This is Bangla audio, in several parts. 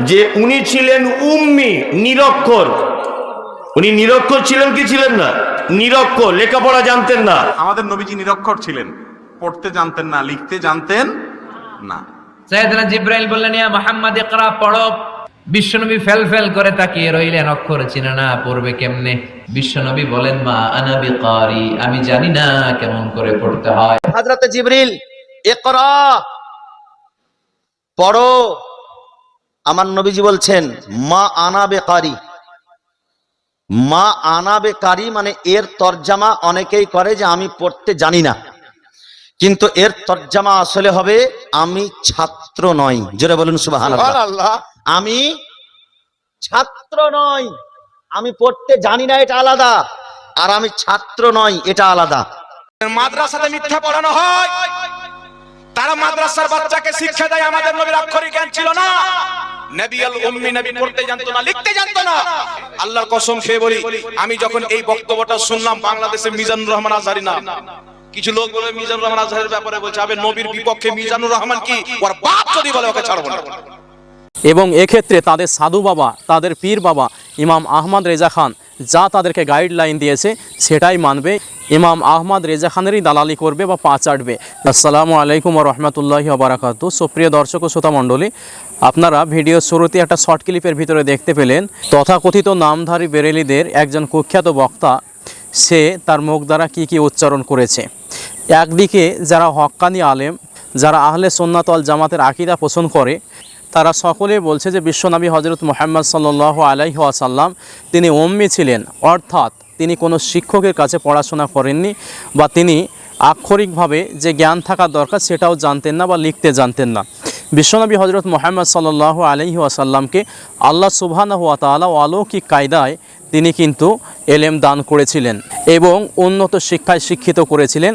যে উনি ছিলেন উম্মি নিরক্ষর। উনি নিরক্ষর ছিলেন কি ছিলেন না? নিরক্ষর লেখাপড়া জানতেন না। আমাদের নবীজি নিরক্ষর ছিলেন। পড়তে জানতেন না লিখতে জানতেন না। জিব্রাইল বললেন ইয়া মুহাম্মদ ইকরা পড়ো। বিশ্বনবী ফেল ফেল করে তাকিয়ে রইলেন। অক্ষর চিনে না পড়বে কেমনে? বিশ্বনবী বলেন মা আনা বিকারি আমি জানি না কেমন করে পড়তে হয়। জিবরিল ইকরা পড়ো। আমার নবীজি বলছেন মা আনাবে বেকারি। মা আনাবে বেকারি মানে এর তরজামা অনেকেই করে যে আমি পড়তে জানি না। কিন্তু এর তরজামা আসলে হবে আমি ছাত্র নই। জোরে বলুন সুবাহান আমি ছাত্র নই। আমি পড়তে জানি না এটা আলাদা। আর আমি ছাত্র নই এটা আলাদা। মাদ্রাসাতে মিথ্যা পড়ানো হয়। তারা মাদ্রাসার বাচ্চাকে শিক্ষা দেয় আমাদের নবীর আক্ষরিক জ্ঞান ছিল না। আমি যখন এই বক্তব্যটা শুনলাম বাংলাদেশে মিজানুর রহমান আজহারি না। কিছু লোক বলে, মিজানুর রহমান আজহারের ব্যাপারে বলছে, আবে নবীর বিপক্ষে মিজানুর রহমান কি? ওর বাপ যদি বলে, ওকে ছাড়বো না। এবং এক্ষেত্রে তাদের সাধু বাবা, তাদের পীর বাবা, ইমাম আহমদ রেজা খান যা তাদেরকে গাইডলাইন দিয়েছে, সেটাই মানবে। ইমাম আহমদ রেজা খানেরই দালালি করবে বা পা চাটবে। আসসালামু আলাইকুম রহমতুল্লাহি আবরাকাত সুপ্রিয় দর্শক ও শ্রোতা মণ্ডলী, আপনারা ভিডিও শুরুতে একটা শর্ট ক্লিপের ভিতরে দেখতে পেলেন, তথাকথিত নামধারী বেরেলিদের একজন কুখ্যাত বক্তা, সে তার মুখ দ্বারা কী কী উচ্চারণ করেছে। একদিকে যারা হক্কানি আলেম, যারা আহলে সোন্নাতল জামাতের আকিদা পোষণ করে তারা সকলেই বলছে যে বিশ্বনবী হজরত মোহাম্মদ সাল্লাহ আলাইহি আসাল্লাম তিনি ওম্মি ছিলেন। অর্থাৎ তিনি কোনো শিক্ষকের কাছে পড়াশোনা করেননি বা তিনি আক্ষরিকভাবে যে জ্ঞান থাকা দরকার সেটাও জানতেন না বা লিখতে জানতেন না। বিশ্বনবী হজরত মোহাম্মদ সাল্লাহ আলহি আসাল্লামকে আল্লাহ সুবহানা হাত তাআলা অলৌকিক কায়দায় তিনি কিন্তু এলেম দান করেছিলেন এবং উন্নত শিক্ষায় শিক্ষিত করেছিলেন।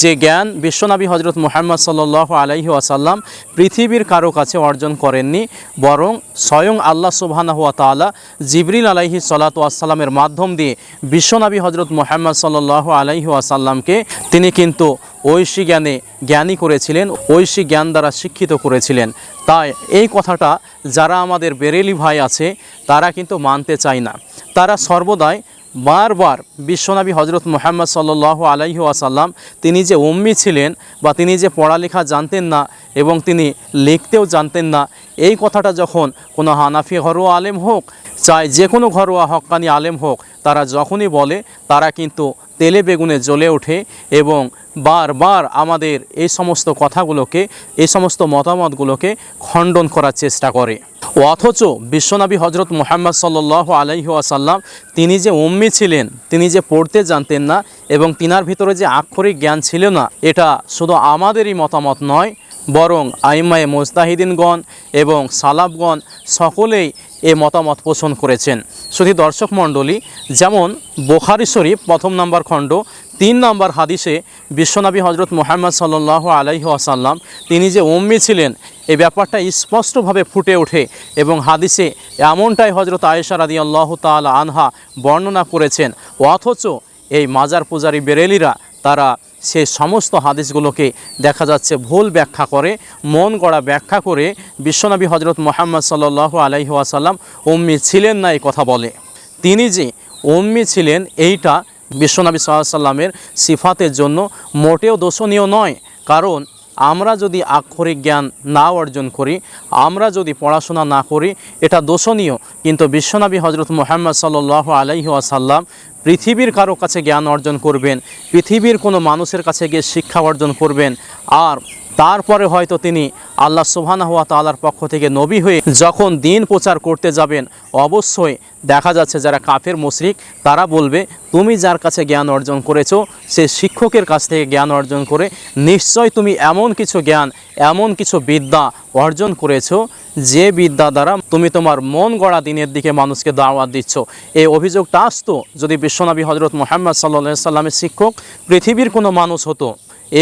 যে জ্ঞান বিশ্বনবী হজরত মোহাম্মদ সাল্লাহ আলাইহি আসাল্লাম পৃথিবীর কারও কাছে অর্জন করেননি, বরং স্বয়ং আল্লাহ সুবহানাহু ওয়া তাআলা জিবরিল আলাইহি সালাতু আসসালামের মাধ্যম দিয়ে বিশ্বনবী হজরত মোহাম্মদ সাল্লাহ আলাইহি আসাল্লামকে তিনি কিন্তু ঐশী জ্ঞানে জ্ঞানী করেছিলেন, ঐশী জ্ঞান দ্বারা শিক্ষিত করেছিলেন। তাই এই কথাটা যারা আমাদের বেরেলি ভাই আছে, তারা কিন্তু মানতে চায় না। তারা সর্বদাই বারবার বিশ্বনবী হজরত মোহাম্মদ সাল্লাহ আলাইহি আসাল্লাম তিনি যে অম্মি ছিলেন বা তিনি যে পড়ালেখা জানতেন না এবং তিনি লিখতেও জানতেন না। এই কথাটা যখন কোনো হানাফি ঘরোয়া আলেম হোক, চাই যে কোনো ঘরোয়া হক্কানি আলেম হোক, তারা যখনই বলে, তারা কিন্তু তেলে বেগুনে জ্বলে ওঠে এবং বারবার আমাদের এই সমস্ত কথাগুলোকে, এই সমস্ত মতামতগুলোকে খণ্ডন করার চেষ্টা করে। অথচ বিশ্বনবী হজরত মোহাম্মদ সাল্লাহ আলাইহি আসাল্লাম তিনি যে উম্মি ছিলেন, তিনি যে পড়তে জানতেন না এবং তিনার ভিতরে যে আক্ষরিক জ্ঞান ছিল না, এটা শুধু আমাদেরই মতামত নয় বরং আইমায়ে মোস্তাহিদিনগণ এবং সালাবগণ সকলেই এ মতামত পোষণ করেছেন। শুধু দর্শক মণ্ডলী, যেমন বোখারি শরীফ, প্রথম নাম্বার খণ্ড, তিন নাম্বার হাদিসে বিশ্বনবী হজরত মোহাম্মদ সাল্লাহ আলাইহি আসাল্লাম তিনি যে উম্মি ছিলেন এই ব্যাপারটা স্পষ্টভাবে ফুটে ওঠে এবং হাদিসে এমনটাই হজরত আয়েশা রাদি আল্লাহ তাল আনহা বর্ণনা করেছেন, অথচ এই মাজার পূজারী বেরেলিরা তারা সে সমস্ত হাদিসগুলোকে দেখা যাচ্ছে, ভুল ব্যাখ্যা করে, মন গড়া ব্যাখ্যা করে বিশ্বনবী হজরত মোহাম্মদ সাল্লাহ আলাইহি আসাল্লাম উম্মি ছিলেন না এই কথা বলে। তিনি যে উম্মি ছিলেন, এইটা বিশ্বনবী সাল্লামের সিফাতের জন্য মোটেও দোষণীয় নয়। কারণ আমরা যদি আক্ষরিক জ্ঞান না অর্জন করি, আমরা যদি পড়াশোনা না করি, এটা দোষণীয়। কিন্তু বিশ্বনবী হজরত মোহাম্মদ সাল্লাহ আলাইহি আসাল্লাম পৃথিবীর কারও কাছে জ্ঞান অর্জন করবেন, পৃথিবীর কোনো মানুষের কাছে গিয়ে শিক্ষা অর্জন করবেন, আর তারপরে হয়তো তিনি আল্লাহ সুবহানাহু ওয়া তাআলার পক্ষ থেকে নবী হয়ে যখন দিন প্রচার করতে যাবেন, অবশ্যই দেখা যাচ্ছে যারা কাফের, মুশরিক, তারা বলবে, তুমি যার কাছে জ্ঞান অর্জন করেছ, সে শিক্ষকের কাছ থেকে জ্ঞান অর্জন করে, নিশ্চয় তুমি এমন কিছু জ্ঞান, এমন কিছু বিদ্যা অর্জন করেছ, যে বিদ্যা দ্বারা তুমি তোমার মন গড়া দিনের দিকে মানুষকে দাওয়াত দিচ্ছ। এই অভিযোগটা আসতো যদি বিশ্বনবী হজরত মোহাম্মদ সাল্লা সাল্লামের শিক্ষক পৃথিবীর কোনো মানুষ হতো।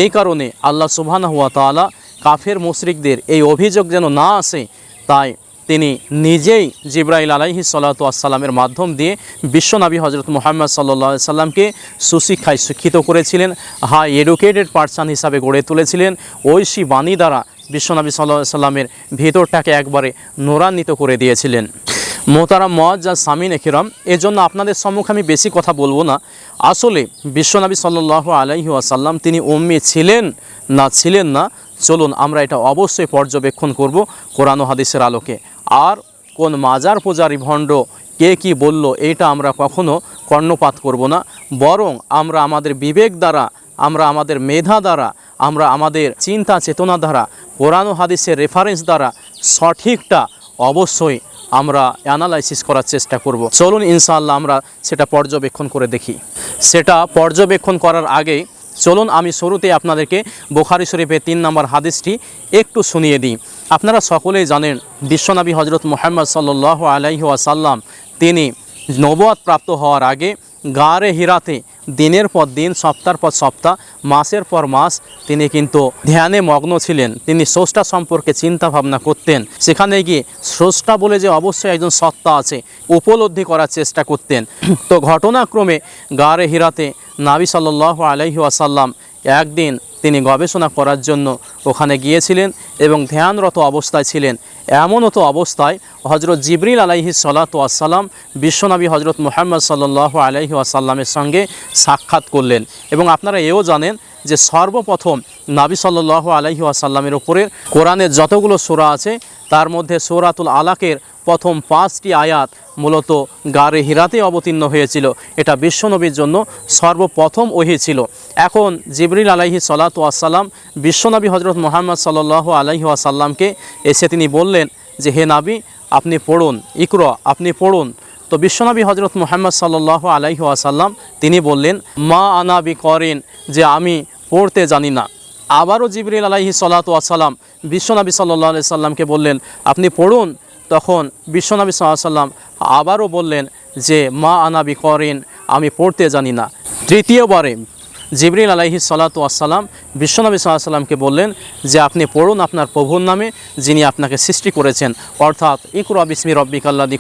এই কারণে আল্লাহ সুবহান হুয়া তালা কাফের মুশরিকদের এই অভিযোগ যেন না আসে, তাই তিনি নিজেই জিব্রাইল আলাইহি সাল্লাতু আসসালামের মাধ্যম দিয়ে বিশ্বনবী হজরত মোহাম্মদ সাল্লা সাল্লামকে সুশিক্ষায় শিক্ষিত করেছিলেন, হাই এডুকেটেড পার্সন হিসাবে গড়ে তুলেছিলেন, ঐশী বাণী দ্বারা বিশ্বনবী সাল্লাহ সাল্লামের ভিতরটাকে একবারে নোরান্বিত করে দিয়েছিলেন। মোহতারাম মজ যা সামিন এখিরাম, এজন্য আপনাদের সম্মুখে আমি বেশি কথা বলব না। আসলে বিশ্বনবী সাল্লাহ আলাইহি আসাল্লাম তিনি উম্মি ছিলেন না ছিলেন না, চলুন আমরা এটা অবশ্যই পর্যবেক্ষণ করব কোরআন হাদিসের আলোকে। আর কোন মাজার পূজারি ভণ্ড কে কি বলল, এটা আমরা কখনো কর্ণপাত করব না। বরং আমরা আমাদের বিবেক দ্বারা, আমরা আমাদের মেধা দ্বারা, আমরা আমাদের চিন্তা চেতনা দ্বারা, কোরআন হাদিসের রেফারেন্স দ্বারা সঠিকটা অবশ্যই আমরা অ্যানালাইসিস করার চেষ্টা করব। চলুন ইনশাল্লাহ আমরা সেটা পর্যবেক্ষণ করে দেখি। সেটা পর্যবেক্ষণ করার আগে চলুন আমি শুরুতে আপনাদেরকে বোখারি শরীফের তিন নম্বর হাদিসটি একটু শুনিয়ে দিই। আপনারা সকলেই জানেন, বিশ্বনবী হজরত মোহাম্মদ সাল্লাহ আলাইহি আসাল্লাম তিনি নবদ প্রাপ্ত হওয়ার আগে গারে হিরাতে দিনের পর দিন সপ্তাহ পর সপ্তাহ, মাসের পর মাস তিনি কিন্তু ধ্যানে মগ্ন ছিলেন। তিনি স্রষ্টা সম্পর্কে চিন্তা ভাবনা করতেন। সেখানে গিয়ে স্রষ্টা বলে যে অবশ্যই একজন সত্তা আছে, উপলব্ধি করার চেষ্টা করতেন। তো ঘটনাক্রমে গারে হিরাতে নাবি সাল্লাহ আলহি আসাল্লাম একদিন তিনি গবেষণা করার জন্য ওখানে গিয়েছিলেন এবং ধ্যানরত অবস্থায় ছিলেন। এমনও তো অবস্থায় হজরত জিবরিল আলাইহি সাল্লাতু আসসালাম বিশ্বনবী হজরত মোহাম্মদ সাল্লাহ আলাইহি আসাল্লামের সঙ্গে সাক্ষাৎ করলেন। এবং আপনারা এও জানেন যে সর্বপ্রথম নাবি সাল্লাহ আলাইহি আসাল্লামের ওপরে কোরআনের যতগুলো সোরা আছে, তার মধ্যে সোরাতুল আলাকের প্রথম পাঁচটি আয়াত মূলত গারে হিরাতে অবতীর্ণ হয়েছিল। এটা বিশ্বনবীর জন্য সর্বপ্রথম ওহি ছিল। এখন জিবরিল আলাইহি আসসালাম বিশ্বনবী হজরত মোহাম্মদ সাল্লাহ আলাইহি আসাল্লামকে এসে তিনি বললেন যে, হে নাবি, আপনি পড়ুন, ইকর, আপনি পড়ুন। তো বিশ্বনবী হজরত মোহাম্মদ সাল্লাহ আলাইহি আসাল্লাম তিনি বললেন, মা আনাবি করেন যে আমি পড়তে জানি না। আবারও জিবরিল আলাইহি সাল্লাতু আসসালাম বিশ্বনবী সাল্লাহ সাল্লামকে বললেন, আপনি পড়ুন? তখন বিশ্বনবী সাল্লাম আবারও বললেন যে, মা আনাবি করেন আমি পড়তে জানি না। তৃতীয়বারে জিবরিল আলাইহি সাল্লাতু আসসালাম বিশ্বনবী সাল্লামকে বললেন যে আপনি পড়ুন আপনার প্রভুর নামে যিনি আপনাকে সৃষ্টি করেছেন। অর্থাৎ ইকরা বিসমি রব্বিক আল্লাদি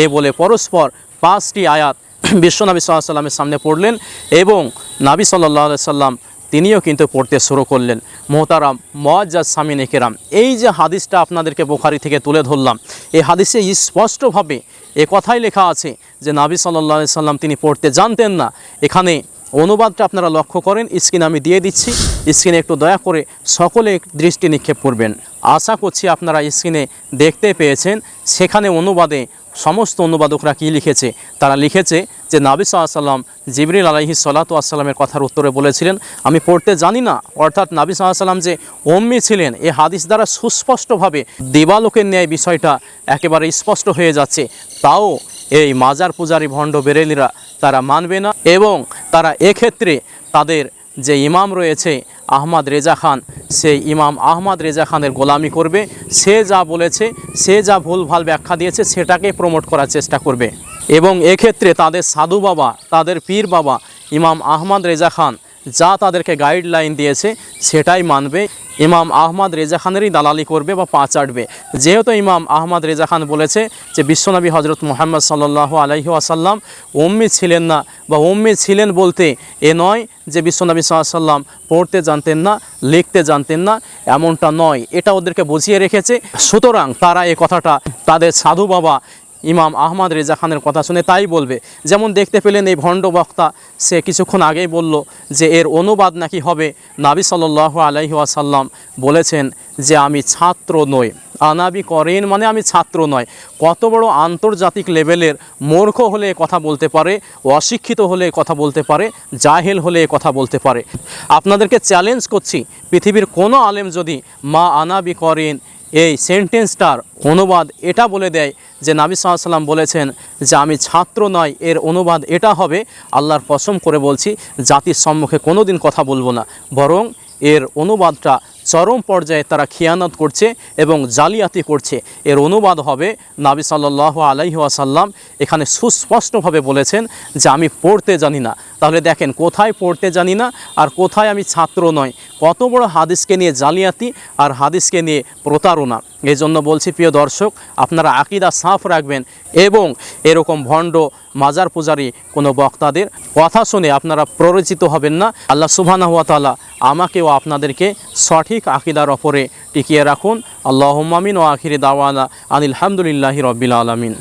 এই বলে পরস্পর পাঁচটি আয়াত বিশ্বনবী সাল্লামের সামনে পড়লেন এবং নাবি সাল্লাহ সাল্লাম তিনিও কিন্তু পড়তে শুরু করলেন। মোহতারাম মজ্জাজ সামিন একেরাম, এই যে হাদিসটা আপনাদেরকে বোখারি থেকে তুলে ধরলাম, এই হাদিসে স্পষ্টভাবে এ কথাই লেখা আছে যে নাবি সাল্লাহ সাল্লাম তিনি পড়তে জানতেন না। এখানে অনুবাদটা আপনারা লক্ষ্য করেন, স্ক্রিন আমি দিয়ে দিচ্ছি। স্ক্রিনে একটু দয়া করে সকলে দৃষ্টি নিক্ষেপ করবেন। আশা করছি আপনারা স্ক্রিনে দেখতে পেয়েছেন, সেখানে অনুবাদে সমস্ত অনুবাদকরা কী লিখেছে? তারা লিখেছে যে নাবি সাল্লাম জিবরিল আলাইহি সাল্লাতু আসসালামের কথার উত্তরে বলেছিলেন, আমি পড়তে জানি না। অর্থাৎ নাবি সাল্লাম যে অম্মি ছিলেন, এ হাদিস দ্বারা সুস্পষ্টভাবে দেবালোকের ন্যায় বিষয়টা একেবারে স্পষ্ট হয়ে যাচ্ছে। তাও এই মাজার পূজারী ভণ্ড বেরেলিরা তারা মানবে না এবং তারা এক্ষেত্রে তাদের যে ইমাম রয়েছে আহমদ রেজা খান, সেই ইমাম আহমদ রেজা খানের গোলামি করবে। সে যা বলেছে, সে যা ভুলভাল ব্যাখ্যা দিয়েছে, সেটাকে প্রমোট করার চেষ্টা করবে। এবং এক্ষেত্রে তাদের সাধু বাবা, তাদের পীর বাবা ইমাম আহমদ রেজা খান যা তাদেরকে গাইডলাইন দিয়েছে, সেটাই মানবে। ইমাম আহমদ রেজা খানেরই দালালি করবে বা পা চাটবে। যেহেতু ইমাম আহমদ রেজা খান বলেছে যে, বিশ্বনবী হজরত মোহাম্মদ সাল্লাহ আলহি আসাল্লাম উম্মি ছিলেন না বা উম্মি ছিলেন বলতে এ নয় যে, বিশ্বনবী সাল্লাম পড়তে জানতেন না, লিখতে জানতেন না, এমনটা নয়। এটা ওদেরকে বুঝিয়ে রেখেছে। সুতরাং তারা এ কথাটা তাদের সাধু বাবা ইমাম আহমদ রেজা খানের কথা শুনে তাই বলবে। যেমন দেখতে পেলেন এই ভণ্ড বক্তা, সে কিছুক্ষণ আগেই বলল যে, এর অনুবাদ নাকি হবে? নাবি সাল্লাহ আলাইহি আসাল্লাম বলেছেন যে, আমি ছাত্র নই। আনাবি করেন মানে আমি ছাত্র নয়। কত বড় আন্তর্জাতিক লেভেলের মূর্খ হলে কথা বলতে পারে, অশিক্ষিত হলে কথা বলতে পারে, জাহেল হলে কথা বলতে পারে। আপনাদেরকে চ্যালেঞ্জ করছি, পৃথিবীর কোনো আলেম যদি মা আনাবি করেন এই সেন্টেন্সটার অনুবাদ এটা বলে দেয় যে নাবি সাল্লাম বলেছেন যে আমি ছাত্র নয়, এর অনুবাদ এটা হবে, আল্লাহর পশম করে বলছি, জাতির সম্মুখে কোনো দিন কথা বলব না। বরং এর অনুবাদটা চরম পর্যায়ে তারা খিয়ানত করছে এবং জালিয়াতি করছে। এর অনুবাদ হবে নাবি সাল্লাহ আলাইহি আসাল্লাম এখানে সুস্পষ্টভাবে বলেছেন যে আমি পড়তে জানি না। তাহলে দেখেন কোথায় পড়তে জানি না আর কোথায় আমি ছাত্র নয় কত বড় হাদিসকে নিয়ে জালিয়াতি আর হাদিসকে নিয়ে প্রতারণা। এই জন্য বলছি, প্রিয় দর্শক, আপনারা আকিদা সাফ রাখবেন এবং এরকম ভণ্ড মাজার পূজারি কোনো বক্তাদের কথা শুনে আপনারা প্ররোচিত হবেন না। আল্লাহ সুবহানাহু তালা আমাকে আমাকেও আপনাদেরকে সঠিক আকিদার ওপরে টিকিয়ে রাখুন। আল্লাহ মামিন ও আখিরি দাওয়ানা আনিল রবিল আলমিন।